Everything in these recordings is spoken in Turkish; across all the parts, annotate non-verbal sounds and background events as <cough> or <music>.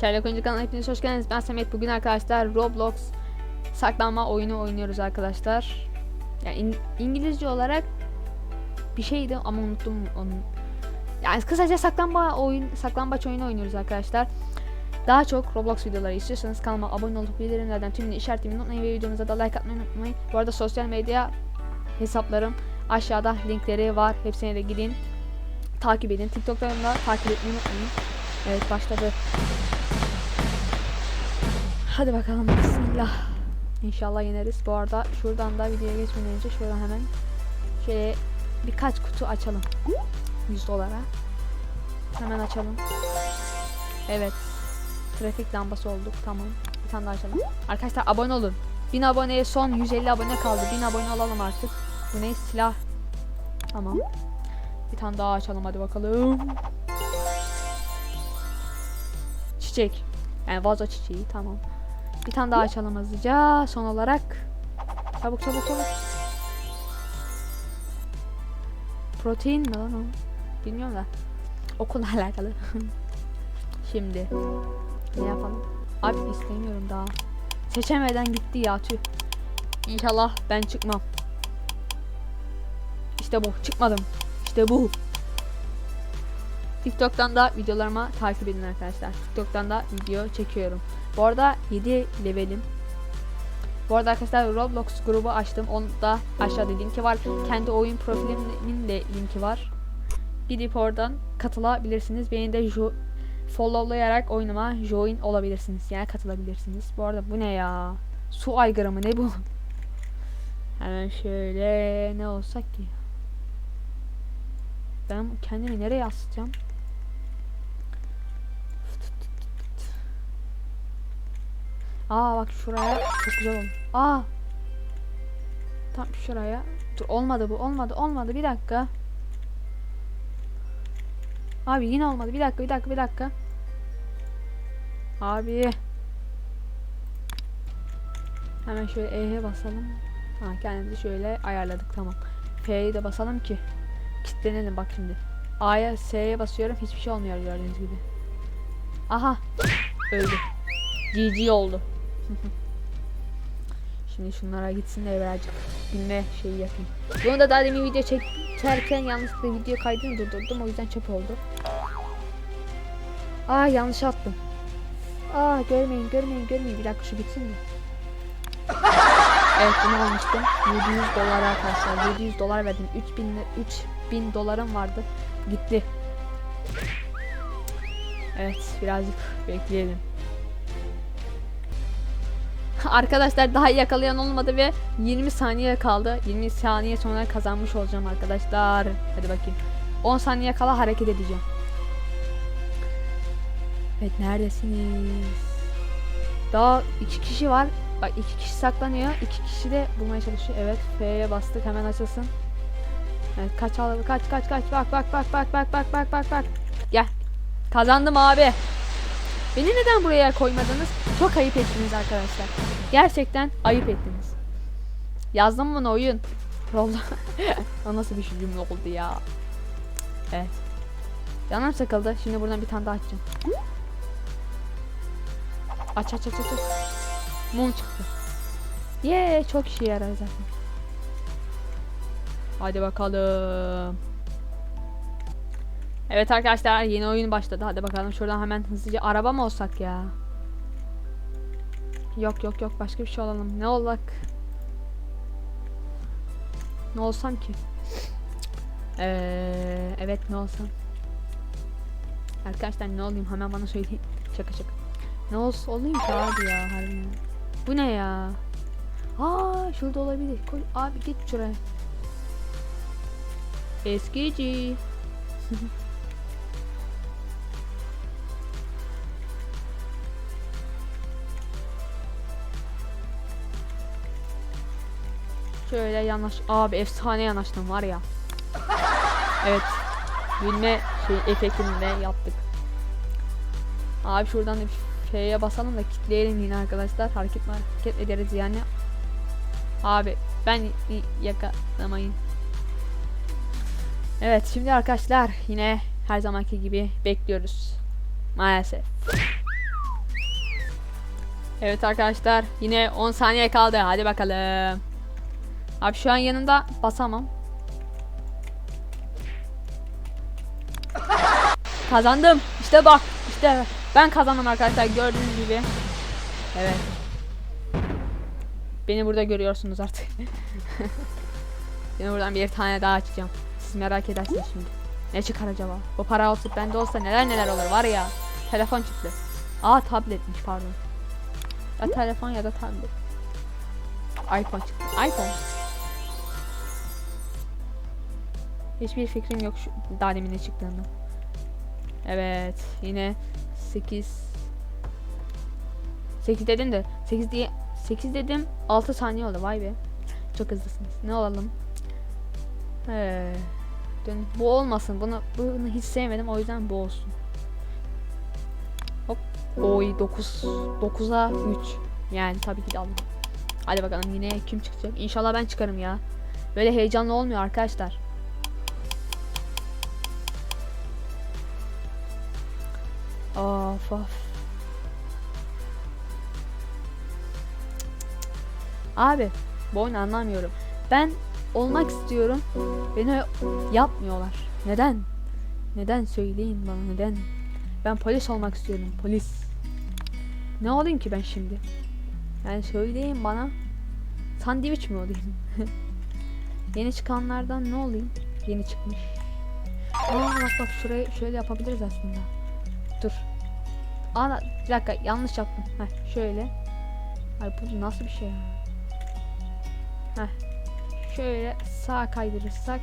Çaylak Oyuncu kanalına hepiniz hoş geldiniz. Ben Samet. Bugün arkadaşlar Roblox saklanma oyunu oynuyoruz arkadaşlar. Yani İng- İngilizce olarak bir şeydi ama unuttum onu. Yani kısaca saklanma oyun saklambaç oyunu oynuyoruz arkadaşlar. Daha çok Roblox videoları istiyorsanız kanalıma abone olup bildirimlerden tümünü işaretlemeyi unutmayın ve videomuza da like atmayı unutmayın. Bu arada sosyal medya hesaplarım aşağıda linkleri var. Hepsine de gidin. Takip edin. TikTok'larımda takip etmeyi unutmayın. Evet başladı. Hadi bakalım bismillah. İnşallah yeneriz. Bu arada şuradan da videoya geçmeden önce şuradan hemen şöyle birkaç kutu açalım. 100 dolara. Hemen açalım. Evet. Trafik lambası olduk. Tamam. Bir tane daha açalım. Arkadaşlar abone olun. 1000 aboneye son 150 abone kaldı. 1000 abone olalım artık. Bu ne? Silah. Tamam. Bir tane daha açalım hadi bakalım. Çiçek. Yani vazo çiçeği tamam. Bir tane daha açalım hızlıca. Son olarak. Çabuk çabuk çabuk. Protein mi lan o? Bilmiyorum da. Okulla <laughs> alakalı. Şimdi. Ne yapalım? Abi istemiyorum daha. Seçemeden gitti ya tüh. İnşallah ben çıkmam. İşte bu. Çıkmadım. İşte bu. TikTok'tan da videolarıma takip edin arkadaşlar. TikTok'tan da video çekiyorum. Bu arada 7 levelim. Bu arada arkadaşlar Roblox grubu açtım. Onun da aşağıda linki var. Kendi oyun profilimin de linki var. Gidip oradan katılabilirsiniz. Beni de followlayarak oyunuma join olabilirsiniz. Yani katılabilirsiniz. Bu arada bu ne ya? Su aygırı mı ne bu? Hemen şöyle ne olsak ki? Ben kendimi nereye asacağım? Aa bak şuraya çok güzel oldu. Aa. Tam şuraya. Dur olmadı bu. Olmadı. Olmadı. Bir dakika. Abi yine olmadı. Bir dakika. Bir dakika. Bir dakika. Abi. Hemen şöyle E'ye basalım. Ha kendimizi şöyle ayarladık. Tamam. F'ye de basalım ki kilitlenelim bak şimdi. A'ya S'ye basıyorum. Hiçbir şey olmuyor gördüğünüz gibi. Aha. Öldü. GG oldu. <laughs> Şimdi şunlara gitsin de birazcık bilme şeyi yapayım. Bunu da daha demin video çekerken yanlışlıkla video kaydını durdurdum. O yüzden çöp oldu. Aa yanlış attım. Aa görmeyin görmeyin görmeyin. Bir dakika şu bitsin mi? evet bunu almıştım. 700 dolar arkadaşlar. 700 dolar verdim. 3000 li- 3000 dolarım vardı. Gitti. Evet birazcık bekleyelim. <laughs> Arkadaşlar daha yakalayan olmadı ve 20 saniye kaldı. 20 saniye sonra kazanmış olacağım arkadaşlar. Hadi bakayım. 10 saniye kala hareket edeceğim. Evet neredesiniz? Daha iki kişi var. Bak iki kişi saklanıyor. iki kişi de bulmaya çalışıyor. Evet F'ye bastık hemen açılsın. Evet kaç al kaç kaç kaç bak bak bak bak bak bak bak bak bak. Gel. Kazandım abi. Beni neden buraya koymadınız? Çok ayıp ettiniz arkadaşlar. Gerçekten ayıp ettiniz. Yazdım bunu oyun. Rolla. <laughs> nasıl bir cümle oldu ya. Evet. Canım sıkıldı. Şimdi buradan bir tane daha açacağım. Aç aç aç aç. Mum çıktı. Ye çok işe yarar zaten. Hadi bakalım. Evet arkadaşlar yeni oyun başladı. Hadi bakalım şuradan hemen hızlıca araba mı olsak ya? Yok yok yok başka bir şey olalım. Ne olak? Ne olsam ki? Ee, evet ne olsam? Arkadaşlar ne olayım hemen bana söyleyin. Şaka şaka. Ne olsa olayım ki abi ya harbiden. Bu ne ya? Aa şurada olabilir. Koy abi git şuraya. Eskici. <laughs> Şöyle yanaş. Abi efsane yanaştım var ya. Evet. Gülme şey efektini yaptık. Abi şuradan da şeye basalım da kitleyelim yine arkadaşlar. Hareket hareket ederiz yani. Abi ben yakalamayın. Evet şimdi arkadaşlar yine her zamanki gibi bekliyoruz. Maalesef. Evet arkadaşlar yine 10 saniye kaldı. Hadi bakalım. Abi şu an yanında basamam. Kazandım. İşte bak. İşte ben kazandım arkadaşlar gördüğünüz gibi. Evet. Beni burada görüyorsunuz artık. <laughs> Yine buradan bir tane daha açacağım. Siz merak edersiniz şimdi. Ne çıkar acaba? Bu para olsa bende olsa neler neler olur var ya. Telefon çıktı. Aa tabletmiş pardon. Ya telefon ya da tablet. iPhone çıktı. iPhone. Hiçbir fikrim yok şu daha demin ne çıktığını. Evet yine 8 8 dedim de 8 diye 8 dedim 6 saniye oldu vay be. Çok hızlısınız. Ne olalım? He. Dön- Bu olmasın. Bunu bunu hiç sevmedim. O yüzden bu olsun. Hop. Oy 9 9'a 3. Yani tabii ki de aldım. Hadi bakalım yine kim çıkacak? İnşallah ben çıkarım ya. Böyle heyecanlı olmuyor arkadaşlar. Of of. Abi bu oyunu anlamıyorum. Ben olmak istiyorum. Beni yapmıyorlar. Neden? Neden söyleyin bana neden? Ben polis olmak istiyorum. Polis. Ne olayım ki ben şimdi? Yani söyleyin bana. Sandviç mi olayım? <laughs> Yeni çıkanlardan ne olayım? Yeni çıkmış. Aa bak bak şurayı şöyle yapabiliriz aslında. Dur. Aa bir dakika yanlış yaptım. Heh şöyle. Ay bu nasıl bir şey ya? Heh şöyle sağa kaydırırsak.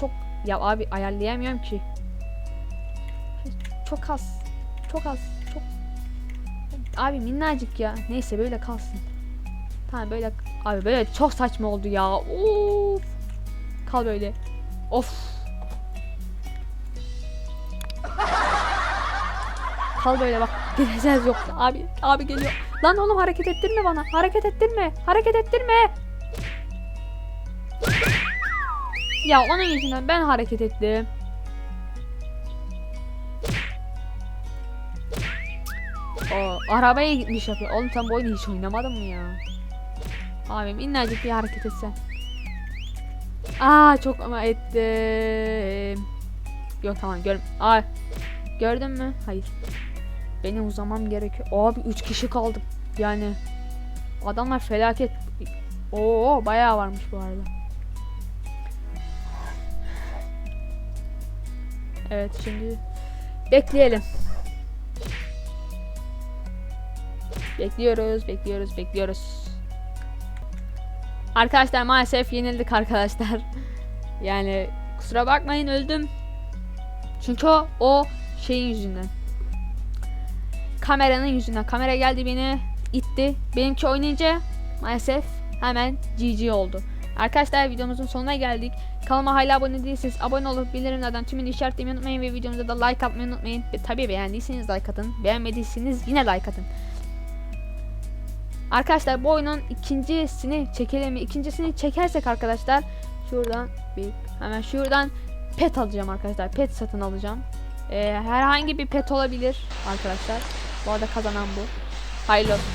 Çok ya abi ayarlayamıyorum ki. Çok az çok az çok. Abi minnacık ya. Neyse böyle kalsın. Tamam böyle abi böyle çok saçma oldu ya. Of! Kal böyle. Of kal böyle bak gireceğiz yok abi abi geliyor Lan oğlum hareket ettirme bana. Hareket ettirme. Hareket ettirme. Ya onun yüzünden ben hareket ettim. O arabaya gitmiş yapıyor. Oğlum sen bu oyunu hiç oynamadın mı ya? Abi minnacık bir hareket etsen. Aa çok ama ettim. Yok tamam gör. Aa gördün mü? Hayır. Benim uzamam gerekiyor. Abi 3 kişi kaldık. Yani adamlar felaket. Oo bayağı varmış bu arada. Evet şimdi bekleyelim. Bekliyoruz, bekliyoruz, bekliyoruz. Arkadaşlar maalesef yenildik arkadaşlar. yani kusura bakmayın öldüm. Çünkü o, o şeyin yüzünden kameranın yüzünden. Kamera geldi beni itti. Benimki oynayınca maalesef hemen GG oldu. Arkadaşlar videomuzun sonuna geldik. Kanalıma hala abone değilseniz abone olup bildirimlerden tümünü işaretlemeyi unutmayın ve videomuza da like atmayı unutmayın. Ve tabii beğendiyseniz like atın. Beğenmediyseniz yine like atın. Arkadaşlar bu oyunun ikincisini çekelim mi? İkincisini çekersek arkadaşlar şuradan bir hemen şuradan pet alacağım arkadaşlar. Pet satın alacağım. Ee, herhangi bir pet olabilir arkadaşlar. Bu arada kazanan bu. Hayırlı olsun.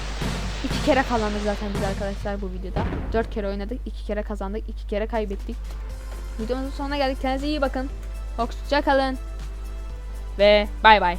İki kere kazandık zaten biz arkadaşlar bu videoda. Dört kere oynadık. iki kere kazandık. iki kere kaybettik. Videomuzun sonuna geldik. Kendinize iyi bakın. Hoşça kalın. Ve bay bay.